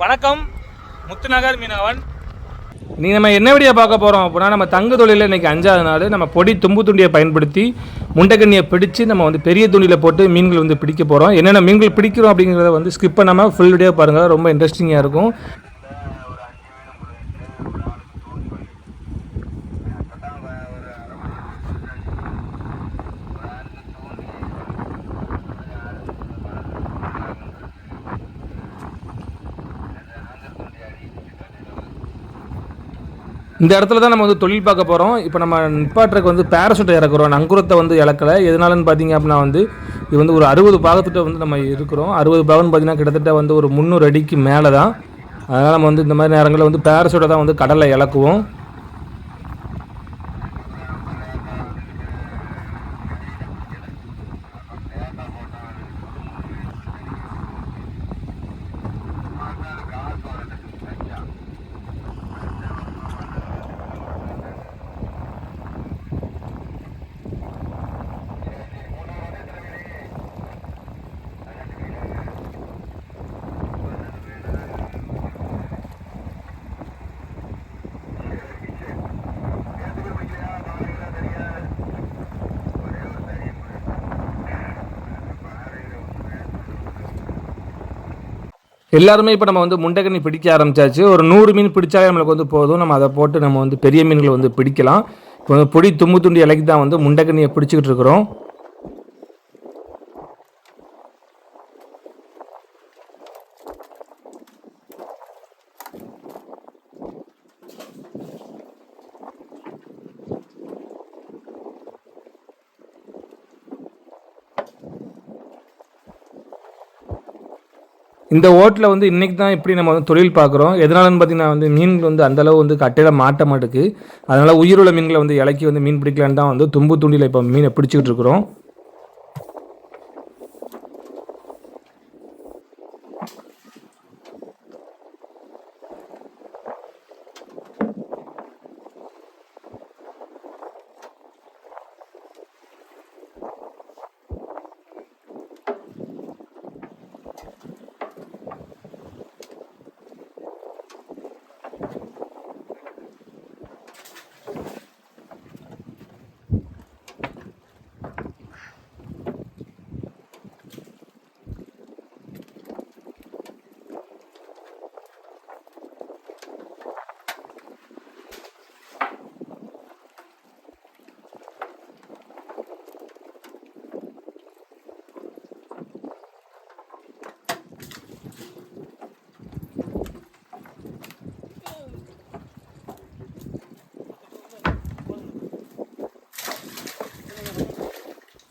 வணக்கம். முத்துநகர் மீனவன். நீ நம்ம என்ன வழியாக பார்க்க போகிறோம் அப்படின்னா நம்ம தங்கு தொழிலில் இன்றைக்கி அஞ்சாவது நாள் நம்ம பொடி தும்பு துண்டியை பயன்படுத்தி முண்டைக்கண்ணியை பிடிச்சு நம்ம வந்து பெரிய துணியில் போட்டு மீன்கள் வந்து பிடிக்க போகிறோம் என்னென்ன மீன்கள் பிடிக்கிறோம் அப்படிங்கிறத வந்து ஸ்கிப் பண்ணாமல் ஃபுல் வீடியோ பாருங்கள் ரொம்ப இன்ட்ரெஸ்டிங்காக இருக்கும். இந்த இடத்துல தான் நம்ம வந்து தொழில் பார்க்க போகிறோம் இப்போ நம்ம நிப்பாட்டுறக்கு வந்து பேராசூட்டை இறக்குறோம். நங்குரத்தை வந்து இழக்கலை. எதனாலன்னு பார்த்தீங்க அப்படின்னா வந்து இது வந்து ஒரு அறுபது பாகத்திட்ட வந்து நம்ம இருக்கிறோம். அறுபது பாகம்னு பார்த்தீங்கன்னா கிட்டத்தட்ட வந்து ஒரு முந்நூறு அடிக்கு மேலே தான் அதனால் நம்ம வந்து இந்த மாதிரி நேரங்களில் வந்து பேராசூட்டை தான் வந்து கடலில் இழக்குவோம். எல்லாருமே இப்போ நம்ம வந்து முண்டைக்கண்ணி பிடிக்க ஆரம்பிச்சாச்சு. ஒரு நூறு மீன் பிடிச்சாலே நம்மளுக்கு வந்து போதும். நம்ம அதை போட்டு நம்ம வந்து பெரிய மீன்களை வந்து பிடிக்கலாம். இப்போ வந்து பொடி தும்பு துண்டி இலைக்கு தான் வந்து முண்டைக்கண்ணியை பிடிச்சிக்கிட்டு இருக்கிறோம். இந்த ஓட்டில் வந்து இன்றைக்கி தான் இப்படி நம்ம வந்து தொழில் பார்க்குறோம். எதனாலன்னு பார்த்தீங்கன்னா வந்து மீன்கள் வந்து அந்தளவு வந்து கட்டையில் மாட்ட மாட்டுக்கு அதனால் உயிருள்ள மீன்களை வந்து இலக்கி வந்து மீன் பிடிக்கலான்னு தான் வந்து தும்பு துண்டியில் இப்போ மீனை பிடிச்சிக்கிட்டு இருக்கிறோம்.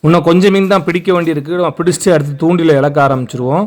இன்னும் கொஞ்சம் மீன் தான் பிடிக்க வேண்டியிருக்கு. நம்ம பிடிச்சிட்டு அடுத்து தூண்டில இழக்க ஆரம்பிச்சிருவோம்.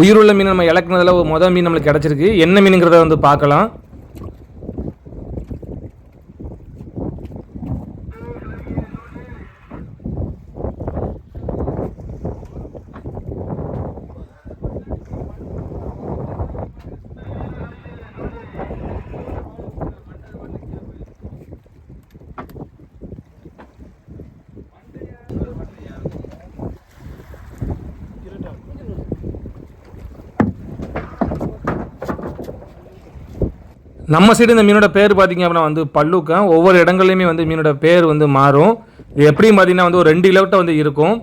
உயிருள்ள மீன் நம்ம இழக்குனதில் ஒரு மொதல் மீன் நம்மளுக்கு கிடச்சிருக்கு. என்ன மீனுங்கிறத வந்து பார்க்கலாம். நம்ம சைடு இந்த மீனோட பேர் பார்த்தீங்க அப்படின்னா வந்து பல்லுக்கம் ஒவ்வொரு இடங்கள்லையுமே வந்து மீனோட பேர் வந்து மாறும். இது எப்படியும் பார்த்தீங்கன்னா வந்து ஒரு ரெண்டு கிலோக்கிட்ட வந்து இருக்கும்.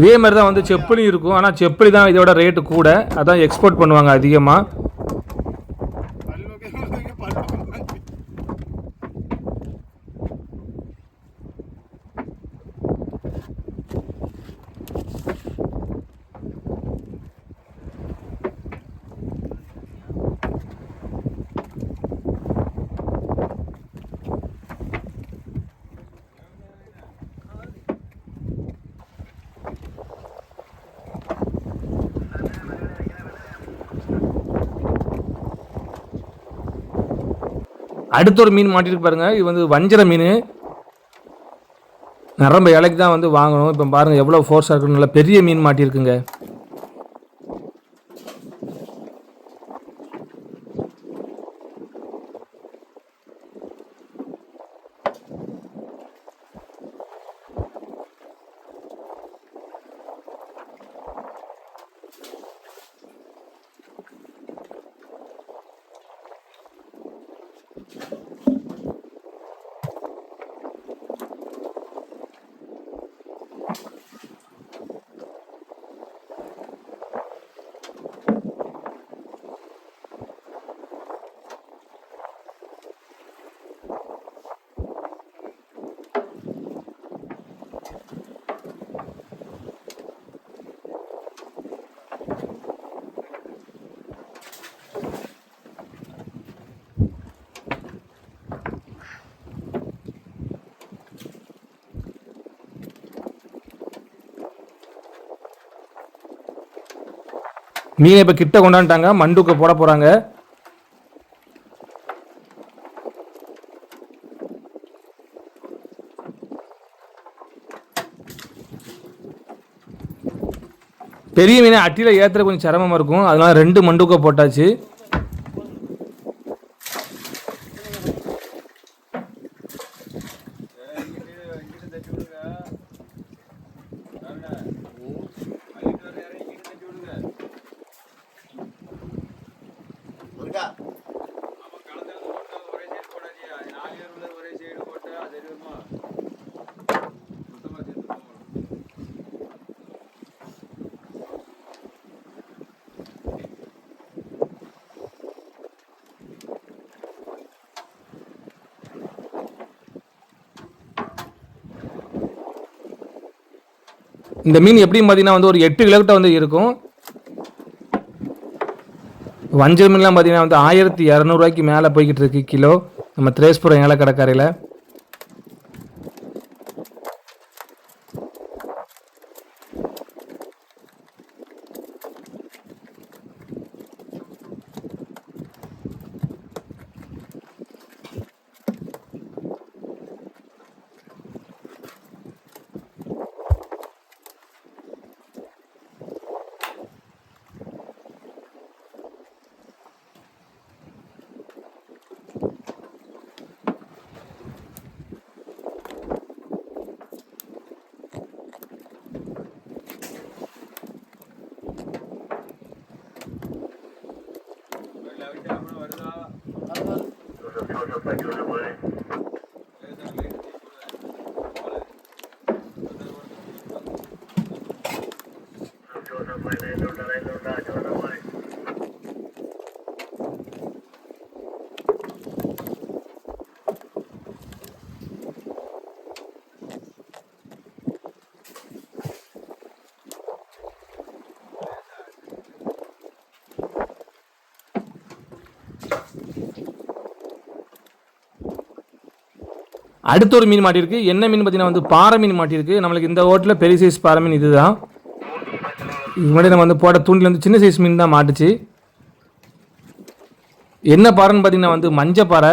இதே மாதிரி தான் வந்து செப்பலி இருக்கும். ஆனால் செப்பலி தான் இதோட ரேட்டு கூட. அதான் எக்ஸ்போர்ட் பண்ணுவாங்க அதிகமாக அடுத்த ஒரு மீன் மாட்டிருக்கு பாருங்க. இது வந்து வஞ்சர மீன். நரம்ப இலைக்கு தான் வந்து வாங்கணும். இப்போ பாருங்க எவ்வளோ ஃபோர்ஸாக இருக்குன்னு. நல்லா பெரிய மீன் மாட்டியிருக்குங்க மீனை இப்போ கிட்ட கொண்டாந்துட்டாங்க. மண்டுக்க போட போகிறாங்க பெரிய மீனை அட்டியில் ஏற்றுற கொஞ்சம் சிரமமாக இருக்கும். அதனால் ரெண்டு மண்டுக்க போட்டாச்சு. இந்த மீன் எப்படியும் பார்த்தீங்கன்னா வந்து ஒரு எட்டு கிலோக்கிட்ட வந்து இருக்கும். வஞ்சல் மீன்லாம் பார்த்தீங்கன்னா வந்து ஆயிரத்தி இரநூறுவாய்க்கு மேலே போய்கிட்டு இருக்கு கிலோ. நம்ம Therespuram look like it went away. அடுத்த ஒரு மீன் மாட்டியிருக்கு என்ன மீன் பார்த்தீங்கன்னா வந்து பாறை மீன் மாட்டியிருக்கு நம்மளுக்கு இந்த ஓட்டில் பெரிய சைஸ் பாறை மீன் இதுதான். இது முன்னாடி நம்ம வந்து போட்ட தூண்டில் வந்து சின்ன சைஸ் மீன் தான் மாட்டுச்சு. என்ன பாறைன்னு பார்த்தீங்கன்னா வந்து மஞ்சள் பாறை.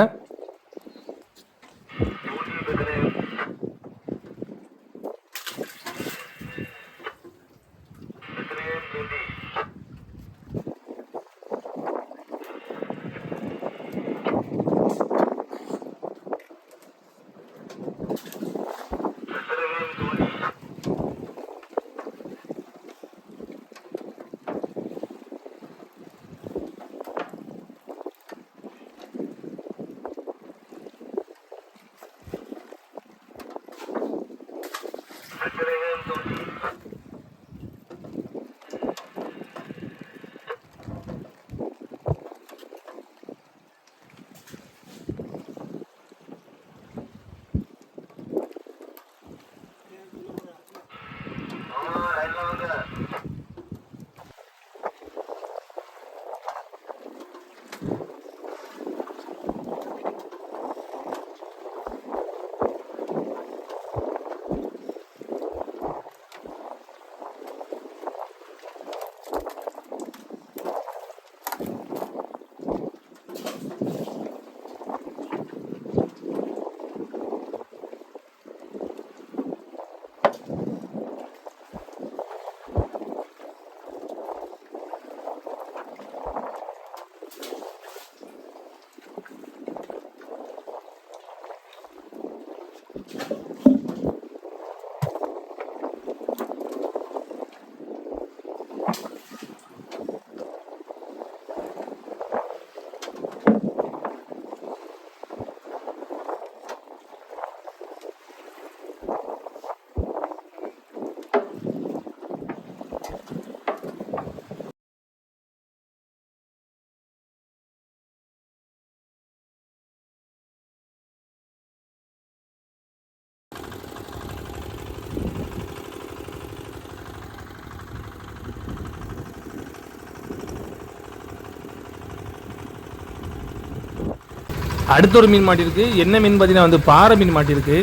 அடுத்த ஒரு மீன் மாட்டியிருக்கு என்ன மீன் பார்த்தீங்கன்னா வந்து பாறை மீன் மாட்டியிருக்கு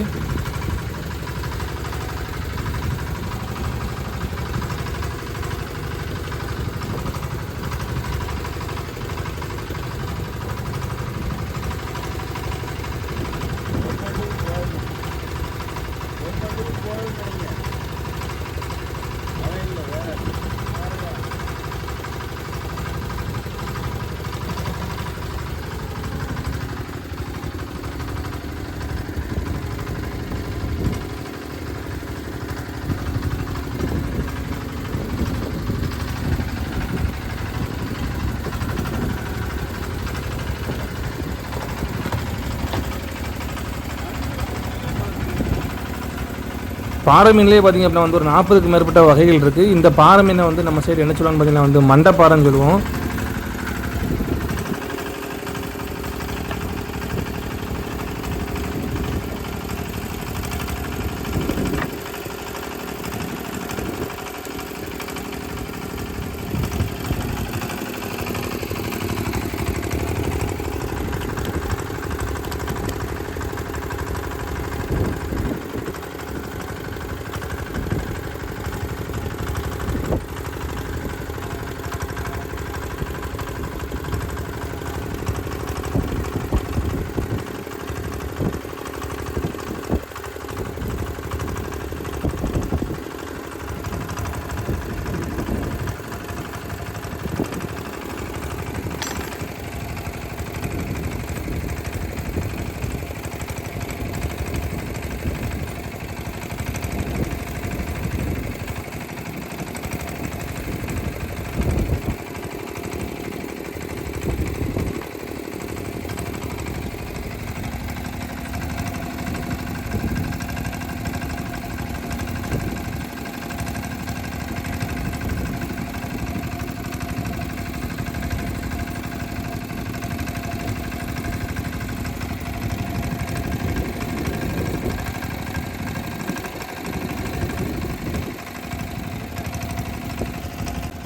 பாறை மீன்லேயே பார்த்திங்க அப்படின்னா வந்து ஒரு நாற்பதுக்கு மேற்பட்ட வகைகள் இருக்குது இந்த பாறை மீனை வந்து நம்ம சைடு என்ன சொல்லுவாங்கன்னு பார்த்தீங்கன்னா வந்து மண்டைப்பாறைன்னு சொல்லுவோம்.